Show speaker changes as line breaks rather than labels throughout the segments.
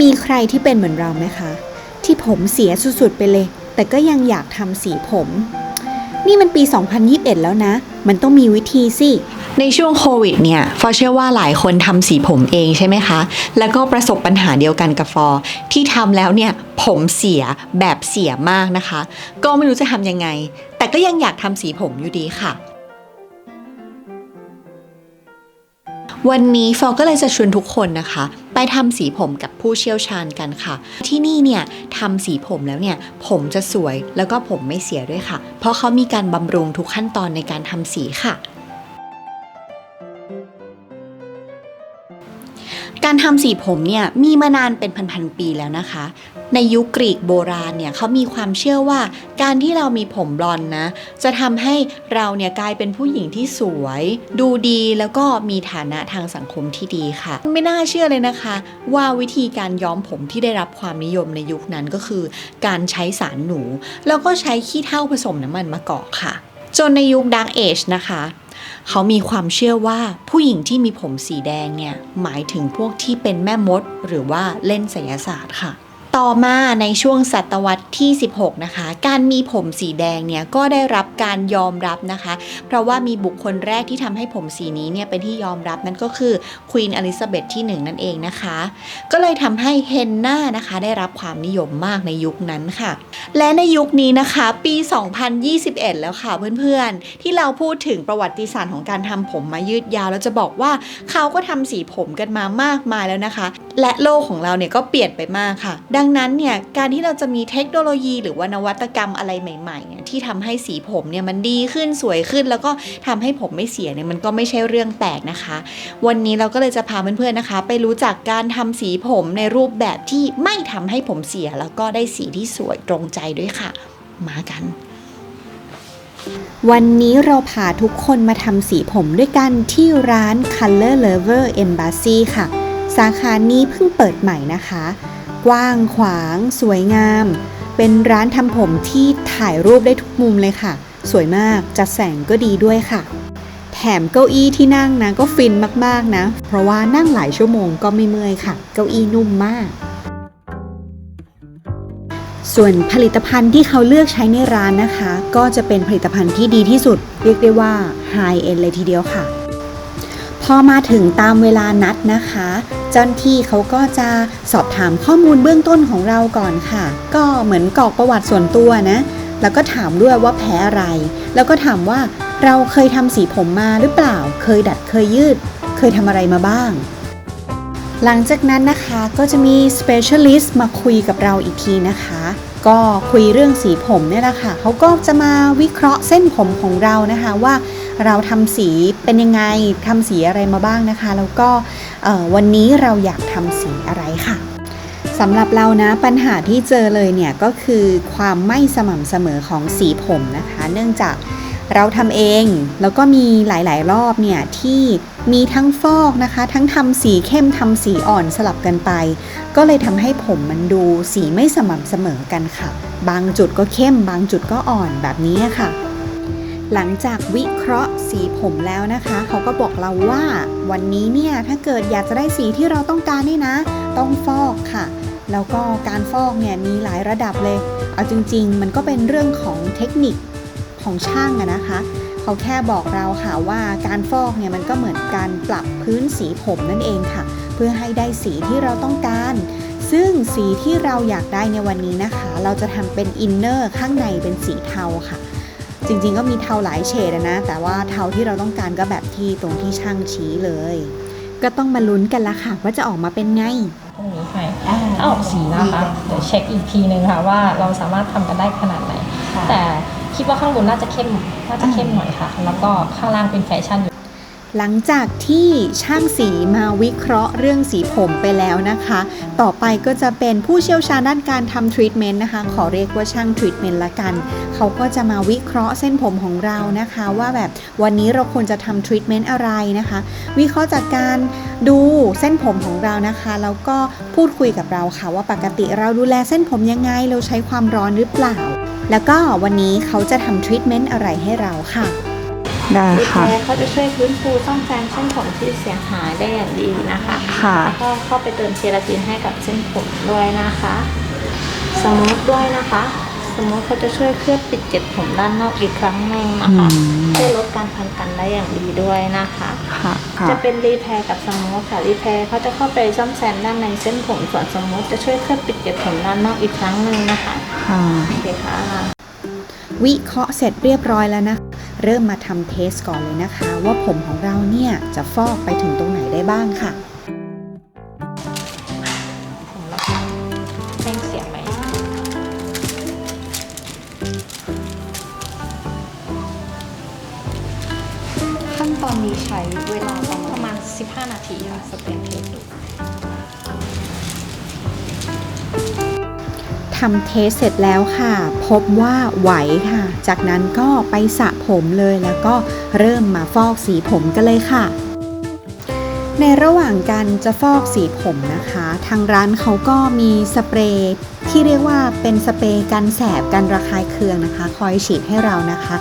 มีใครที่เป็นเหมือนเราไหมคะ ที่ผมเสียสุดๆไปเลย แต่ก็ยังอยากทำสีผม นี่มันปี 2021 แล้วนะ มันต้องมีวิธีสิ
ในช่วงโควิดเนี่ย ฟอเชื่อว่าหลายคนทำสีผมเองใช่ไหมคะ แล้วก็ประสบปัญหาเดียวกันกับฟอ ที่ทำแล้วเนี่ยผมเสียแบบเสียมากนะคะ ก็ไม่รู้จะทำยังไง แต่ก็ยังอยากทำสีผมอยู่ดีค่ะ วันนี้ฟอก็เลยจะชวนทุกคนนะคะ ไปทำสีผมกับผู้เชี่ยวชาญกันค่ะ ที่นี่เนี่ยทำสีผมแล้วเนี่ย ผมจะสวยแล้วก็ผมไม่เสียด้วยค่ะ เพราะเขามีการบำรุงทุกขั้นตอนในการทำสีค่ะ การทำสีผมเนี่ยมีมานานเป็นพันๆปีแล้วนะคะ ในยุคกรีกโบราณเนี่ยเขามีความเชื่อว่าการที่เรามีผมบลอนนะ จะทำให้เราเนี่ยกลายเป็นผู้หญิงที่สวย ดูดีแล้วก็มีฐานะทางสังคมที่ดีค่ะ ไม่น่าเชื่อเลยนะคะ ว่าวิธีการย้อมผมที่ได้รับความนิยมในยุคนั้นก็คือ การใช้สารหนู แล้วก็ใช้ขี้เถ้าผสมน้ำมันมะกอกค่ะ จนในยุคดาร์กเอจนะคะ เขามีความเชื่อว่าผู้หญิงที่มีผมสีแดงเนี่ยหมายถึงพวกที่เป็นแม่มดหรือว่าเล่นไสยศาสตร์ค่ะ ต่อมาในช่วงศตวรรษที่ 16 นะคะ การมีผมสีแดงเนี่ยก็ได้รับการยอมรับนะคะ เพราะว่ามีบุคคลแรกที่ทำให้ผมสีนี้เนี่ยเป็นที่ยอมรับนั่นก็คือควีนอลิซาเบธที่ 1 นั่นเองนะคะ ก็เลยทำให้เฮนน่านะคะ ได้รับความนิยมมากในยุคนั้นค่ะ และในยุคนี้นะคะปี 2021 แล้วค่ะเพื่อนๆ ที่เราพูดถึงประวัติศาสตร์ของการทำผมมายืดยาวแล้วจะบอกว่าเขาก็ทำสีผมกันมามากมายแล้วนะคะ และโลกของเราเนี่ยก็เปลี่ยนไปมากค่ะ ดังนั้นเนี่ยการที่เราจะมีเทคโนโลยี หรือว่านวัตกรรมอะไรใหม่ๆเนี่ยที่ทำให้สีผมเนี่ยมันดีขึ้นสวยขึ้น แล้วก็ทำให้ผมไม่เสียเนี่ยมันก็ไม่ใช่เรื่องแปลกนะคะ วันนี้เราก็เลยจะพาเพื่อนๆนะคะ ไปรู้จักการทำสีผมในรูปแบบที่ไม่ทำให้ผมเสีย แล้วก็ได้สีที่สวยตรงใจด้วยค่ะ มากัน
วันนี้เราพาทุกคนมาทำสีผมด้วยกันที่ร้าน Color Lover Embassy ค่ะ สาขานี้เพิ่งเปิดใหม่นะคะ กว้างขวาง สวยงาม เป็นร้านทำผมที่ถ่ายรูปได้ทุกมุมเลยค่ะ สวยมากจัดแสงก็ดีด้วยค่ะ แถมเก้าอี้ที่นั่งนะก็ฟินมากๆนะ เพราะว่านั่งหลายชั่วโมงก็ไม่เมื่อยค่ะ เก้าอี้นุ่มมาก ส่วนผลิตภัณฑ์ที่เขาเลือกใช้ในร้านนะคะ ก็จะเป็นผลิตภัณฑ์ที่ดีที่สุด เรียกได้ว่า High End เลยทีเดียวค่ะ อมาถึงตามเวลานัดนะคะ เจ้าหน้าที่เขาก็จะสอบถามข้อมูลเบื้องต้นของเราก่อนค่ะ ก็เหมือนกรอกประวัติส่วนตัวนะ แล้วก็ถามด้วยว่าแพ้อะไร แล้วก็ถามว่าเราเคยทำสีผมมาหรือเปล่า เคยดัดเคยยืด เคยทำอะไรมาบ้าง หลังจากนั้นนะคะก็จะมี specialist มาคุยกับเราอีกทีนะคะ ก็คุยเรื่องสีผมเนี่ยแหละค่ะเขาก็จะมาวิเคราะห์เส้นผมของเรานะคะว่า เราทำสีเป็นยังไงทำสีอะไรมาบ้างนะคะ แล้วก็วันนี้เราอยากทำสีอะไรค่ะสำหรับเรานะปัญหาที่เจอเลยเนี่ยก็คือความไม่สม่ำเสมอของสีผมนะคะ เนื่องจากเราทำเองแล้วก็มีหลาย ๆ รอบเนี่ยที่มีทั้งฟอกนะคะ ทั้งทำสีเข้มทำสีอ่อนสลับกันไป ก็เลยทำให้ผมมันดูสีไม่สม่ำเสมอกันค่ะ บางจุดก็เข้ม บางจุดก็อ่อนแบบนี้ค่ะ หลังจากวิเคราะห์สีผมแล้วนะคะ เขาก็บอกเราว่า วันนี้เนี่ยถ้าเกิดอยากจะได้สีที่เราต้องการนี่นะ ต้องฟอกค่ะ แล้วก็การฟอกเนี่ยมีหลายระดับเลย เอาจริง ๆ มันก็เป็นเรื่องของเทคนิคของช่างอะนะคะ เขาแค่บอกเราค่ะว่าการฟอกเนี่ยมันก็เหมือนการปรับพื้นสีผมนั่นเองค่ะ เพื่อให้ได้สีที่เราต้องการ ซึ่งสีที่เราอยากได้ในวันนี้นะคะ เราจะทำเป็นอินเนอร์ข้างในเป็นสีเทาค่ะ จริงๆก็มีเทาหลายเฉดนะ แต่ว่าเทาที่เราต้องการก็แบบที่ตรงที่ช่างชี้เลย ก็ต้องมาลุ้นกันละค่ะ ว่าจะออกมาเป็นไง
พรุ่งนี้ให้ถ้าออกสีนะคะเดี๋ยวเช็คอีกทีนึงค่ะว่าเราสามารถทำกันได้ขนาดไหน แต่คิดว่าข้างบนน่าจะเข้มน่าจะเข้มหน่อยค่ะ แล้วก็ข้างล่างเป็นแฟชั่นอยู่
หลังจากที่ช่างสีมาวิเคราะห์เรื่องสีผมไปแล้วนะคะ ต่อไปก็จะเป็นผู้เชี่ยวชาญด้านการทำทรีทเมนต์นะคะ ขอเรียกว่าช่างทรีทเมนต์ละกัน เขาก็จะมาวิเคราะห์เส้นผมของเรานะคะ ว่าแบบวันนี้เราควรจะทำทรีทเมนต์อะไรนะคะ วิเคราะห์จากการดูเส้นผมของเรานะคะ แล้วก็พูดคุยกับเราค่ะ ว่าปกติเราดูแลเส้นผมยังไง เราใช้ความร้อนหรือเปล่า แล้วก็วันนี้เขาจะทำทรีทเมนต์อะไรให้เราค่ะ ได้
รี
ค่ะ
แพร์เขาจะช่วยฟื้นฟูซ่อมแซมเส้นผมที่เสียหายได้อย่างดีนะคะ
ค่ะ
แล้วก็เข้าไปเติมเคราตินให้กับเส้นผมด้วยนะคะ สมูทด้วยนะคะ สมูทเขาจะช่วยเคลือบปิดเกล็ดผมด้านนอกอีกครั้งหนึ่งนะคะ
อืม
ช่วยลดการพันกันได้อย่างดีด้วยนะคะ
ค่ะค่ะ
จะเป็นรีแพร์กับสมูทค่ะรีแพร์เขาจะเข้าไปซ่อมแซมด้านในเส้นผมส่วนสมูทจะช่วยเคลือบปิดเกล็ดผมด้านนอกอีกครั้งหนึ่งนะคะ
ค่ะ
โอเคค่ะ
วิเคราะห์เสร็จเรียบร้อยแล้วนะ เริ่มมาทำเทสก่อนเลยนะคะ ว่าผมของเราเนี่ยจะฟอกไปถึงตรงไหนได้บ้างค่ะ
ผมแล้วแห้งเสียไหม
ขั้นตอนนี้ใช้เวลาประมาณ
ประมาณ15 นาทีค่ะสเปนเทส
ทำเทสเสร็จแล้วค่ะ พบว่าไหวค่ะ จากนั้นก็ไปสระผมเลยแล้วก็เริ่มมาฟอกสีผมกันเลยค่ะ ในระหว่างการจะฟอกสีผมนะคะ ทางร้านเขาก็มีสเปรย์ที่เรียกว่าเป็นสเปรย์กันแสบกันระคายเคืองนะคะ คอยฉีดให้เรานะคะ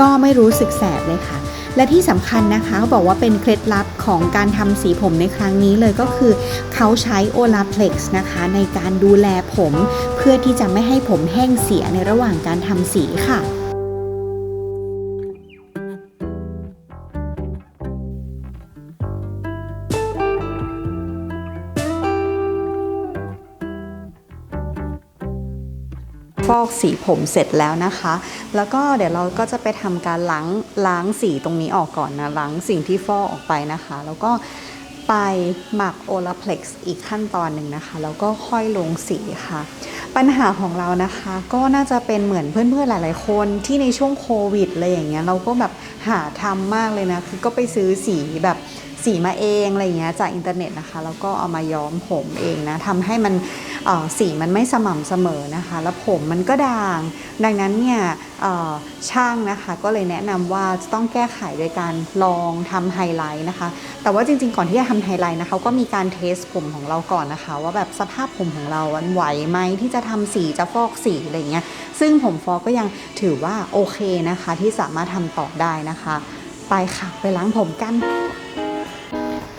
ก็ไม่รู้สึกแสบเลยค่ะ และที่สำคัญนะคะเขาบอกว่าเป็นเคล็ดลับของการทำสีผมในครั้งนี้เลยก็คือ เขาใช้โอลาเพล็กซ์นะคะ ในการดูแลผม เพื่อที่จะไม่ให้ผมแห้งเสียในระหว่างการทำสีค่ะ ฟอกสีผมเสร็จแล้วนะคะ แล้วก็เดี๋ยวเราก็จะไปทำการล้างล้างสีตรงนี้ออกก่อนนะล้างสิ่งที่ฟอกออกไปนะคะ แล้วก็ไปหมักโอลาเพล็กซ์อีกขั้นตอนหนึ่งนะคะ แล้วก็ค่อยลงสีค่ะ ปัญหาของเรานะคะก็น่าจะเป็นเหมือนเพื่อนๆหลาย ๆ คนที่ในช่วงโควิดอะไรอย่างเงี้ยเราก็แบบหาทำมากเลยนะ คือก็ไปซื้อสีแบบสีมาเองอะไรเงี้ยจากอินเทอร์เน็ตนะคะ แล้วก็เอามาย้อมผมเองนะทำให้มัน สีมันไม่สม่ำเสมอนะคะ แล้วผมมันก็ด่าง ดังนั้นเนี่ยช่างนะคะก็เลยแนะนำว่าจะต้องแก้ไขโดยการลองทำไฮไลท์นะคะ แต่ว่าจริงๆ ก่อนที่จะทำไฮไลท์นะคะก็มีการเทสผมของเราก่อนนะคะ ว่าแบบสภาพผมของเราไหวไหมที่จะทำสีจะฟอกสีอะไรเงี้ยซึ่งผมฟอกก็ยังถือว่าโอเคนะคะ ที่สามารถทำต่อได้นะคะ ไปค่ะ ไปล้างผมกัน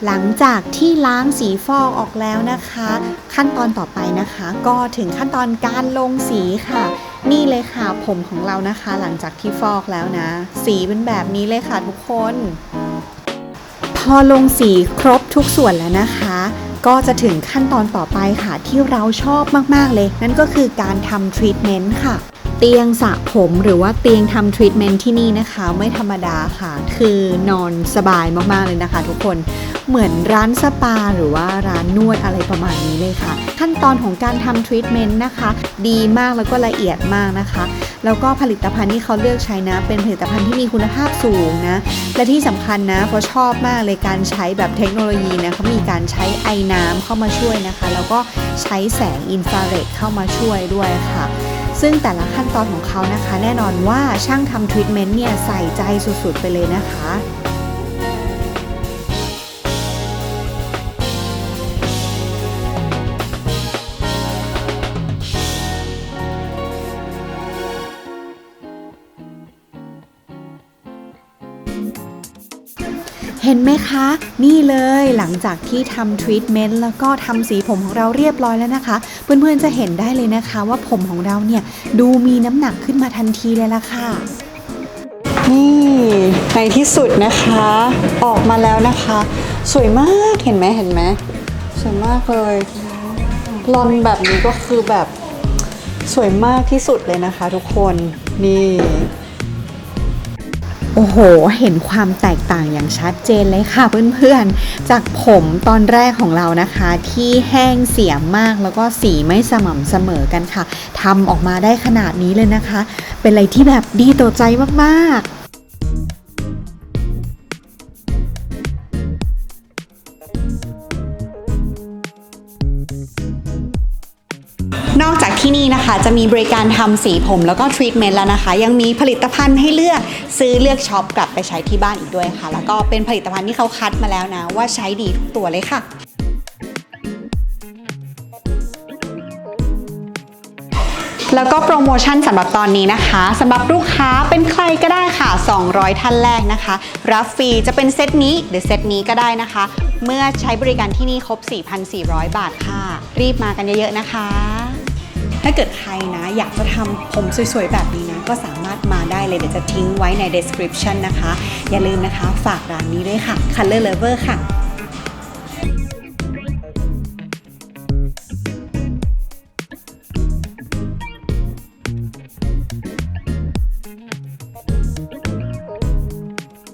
หลังจากที่ล้างสีฟอกออกแล้วนะคะ ขั้นตอนต่อไปนะคะ ก็ถึงขั้นตอนการลงสีค่ะ นี่เลยค่ะผมของเรานะคะ หลังจากที่ฟอกแล้วนะ สีเป็นแบบนี้เลยค่ะทุกคน พอลงสีครบทุกส่วนแล้วนะคะ ก็จะถึงขั้นตอนต่อไปค่ะที่เราชอบมากๆเลย นั่นก็คือการทำทรีทเมนต์ค่ะ เตียงสระผมหรือว่าเตียงทำทรีทเมนต์ที่นี่นะคะ ไม่ธรรมดาค่ะ คือนอนสบายมากๆเลยนะคะ ทุกคนเหมือนร้านสปาหรือว่าร้านนวดอะไรประมาณนี้เลยค่ะ ขั้นตอนของการทำทรีทเมนต์นะคะ ดีมากแล้วก็ละเอียดมากนะคะ แล้วก็ผลิตภัณฑ์ที่เขาเลือกใช้นะ เป็นผลิตภัณฑ์ที่มีคุณภาพสูงนะ และที่สำคัญนะเพราะชอบมากเลยการใช้แบบเทคโนโลยีนะเขามีการใช้ไอ้น้ำเข้ามาช่วยนะคะ แล้วก็ใช้แสงอินฟราเรดเข้ามาช่วยด้วยค่ะ ซึ่งแต่ละขั้นตอนของเขานะคะ แน่นอนว่าช่างทำทรีทเมนต์เนี่ยใส่ใจสุดๆไปเลยนะคะ ห็นไหมคะ นี่เลยหลังจากที่ทำทรีทเมนต์แล้วก็ทำสีผมของเราเรียบร้อยแล้วนะคะ เพื่อนๆจะเห็นได้เลยนะคะว่าผมของเราเนี่ยดูมีน้ำหนักขึ้นมาทันทีเลยล่ะค่ะ นี่ในที่สุดนะคะ ออกมาแล้วนะคะ สวยมากเห็นไหมเห็นไหมสวยมากเลยลอนแบบนี้ก็คือแบบสวยมากที่สุดเลยนะคะ ทุกคนนี่ โอ้โห เห็นความแตกต่างอย่างชัดเจนเลยค่ะเพื่อนๆ จากผมตอนแรกของเรานะคะ ที่แห้งเสียมากแล้วก็สีไม่สม่ำเสมอกันค่ะทำออกมาได้ขนาดนี้เลยนะคะ เป็นอะไรที่แบบดีต่อใจมากๆ ที่นี่นะคะ จะมีบริการทำสีผมแล้วก็ทรีทเมนต์แล้วนะคะ ยังมีผลิตภัณฑ์ให้เลือกซื้อเลือกช็อปกลับไปใช้ที่บ้านอีกด้วยค่ะ แล้วก็เป็นผลิตภัณฑ์ที่เขาคัดมาแล้วนะ ว่าใช้ดีทุกตัวเลยค่ะแล้วก็โปรโมชั่นสำหรับตอนนี้นะคะสำหรับลูกค้าเป็นใครก็ได้ค่ะ 200 ท่านแรกนะคะ รับฟรีจะเป็นเซตนี้หรือเซตนี้ก็ได้นะคะ เมื่อใช้บริการที่นี่ครบ 4,400 บาทค่ะ รีบมากันเยอะๆนะคะ ถ้าเกิดใครนะอยากจะทำผมสวยๆ แบบนี้นะ ก็สามารถมาได้เลย เดี๋ยวจะทิ้งไว้ใน description นะคะ อย่าลืมนะคะ ฝากร้านนี้ด้วยค่ะ Color Lover ค่ะ